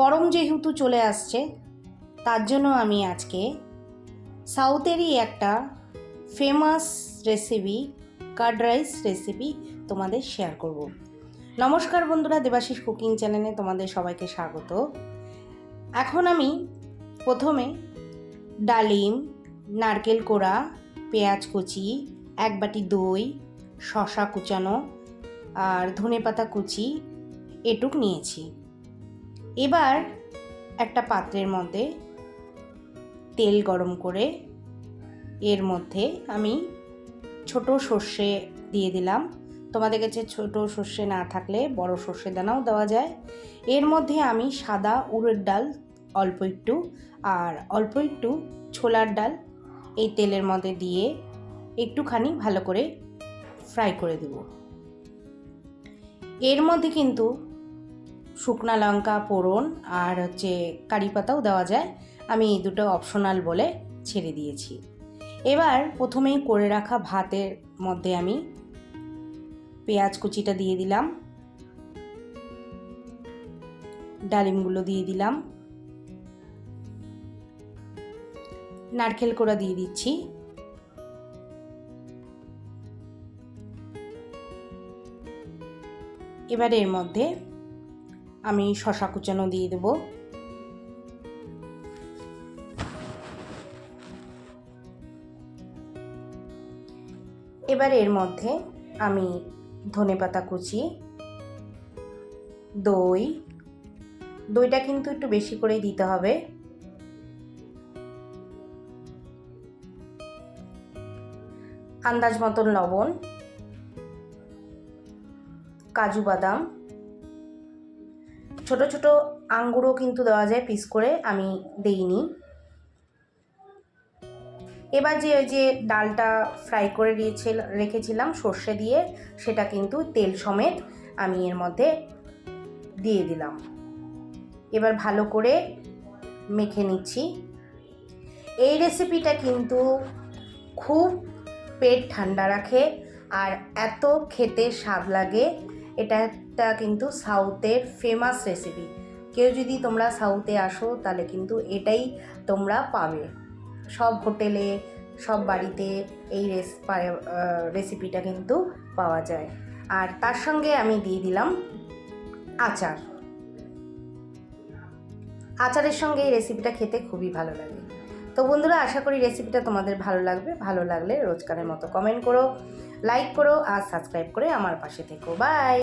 গরম যেহেতু চলে আসছে, তার জন্য আমি আজকে সাউথেরই একটা famous recipe curd rice recipe তোমাদের শেয়ার করব। নমস্কার বন্ধুরা, দেবাশিস কুকিং চ্যানেলে তোমাদের সবাইকে স্বাগত। এখন আমি প্রথমে ডালিম, নারকেল কোড়া, পেঁয়াজ কুচি, এক বাটি দই শশা কুচানো আর ধনেপাতা কুচি এটুক নিয়েছি। এবার একটা পাত্রের মধ্যে তেল গরম করে এর মধ্যে আমি ছোট সর্ষে দিয়ে দিলাম। তোমাদের কাছে ছোট সর্ষে না থাকলে বড় সর্ষে দানাও দেওয়া যায়। এর মধ্যে আমি সাদা উড়ের ডাল অল্প একটু আর অল্প একটু ছোলার ডাল এই তেলের মধ্যে দিয়ে একটুখানি ভালো করে ফ্রাই করে দেব। এর মধ্যে কিন্তু শুকনা লঙ্কা পোড়ন আর হচ্ছে কারি পাতাও দেওয়া যায়। আমি এই দুটো অপশনাল বলে ছেড়ে দিয়েছি। এবার প্রথমেই করে রাখা ভাতের মধ্যে আমি পেঁয়াজ কুচিটা দিয়ে দিলাম। ডালিমগুলো দিয়ে দিলাম। নারকেল কোড়া দিয়ে দিচ্ছি। এবার এর মধ্যে আমি শশা কুচানো দিয়ে দেব। এবার এর মধ্যে আমি ধনেপাতা কুচি, দই, দইটা কিন্তু একটু বেশি করেই দিতে হবে। আন্দাজ মতন লবণ, কাজু বাদাম ছোট ছোট আঙ্গুরও কিন্তু দেওয়া যায় পিস করে, আমি দেইনি। এবার যে ওই যে ডালটা ফ্রাই করে দিয়েছিল, রেখেছিলাম সর্ষে দিয়ে, সেটা কিন্তু তেল সমেত আমি এর মধ্যে দিয়ে দিলাম। এবার ভালো করে মেখে নিচ্ছি। এই রেসিপিটা কিন্তু খুব পেট ঠান্ডা রাখে আর এত খেতে স্বাদ লাগে। এটা একটা কিন্তু সাউথের ফেমাস রেসিপি কেউ যদি তোমরা সাউথে আসো, তাহলে কিন্তু এটাই তোমরা পাবে। সব হোটেলে, সব বাড়িতে এই রেস রেসিপিটা কিন্তু পাওয়া যায়। আর তার সঙ্গে আমি দিয়ে দিলাম আচার। আচারের সঙ্গে এই রেসিপিটা খেতে খুবই ভালো লাগে। তো বন্ধুরা, আশা করি রেসিপিটা তোমাদের ভালো লাগবে। ভালো লাগলে রোজকারের মতো কমেন্ট করো। লাইক করো আর সাবস্ক্রাইব করে আমার পাশে থেকো। বাই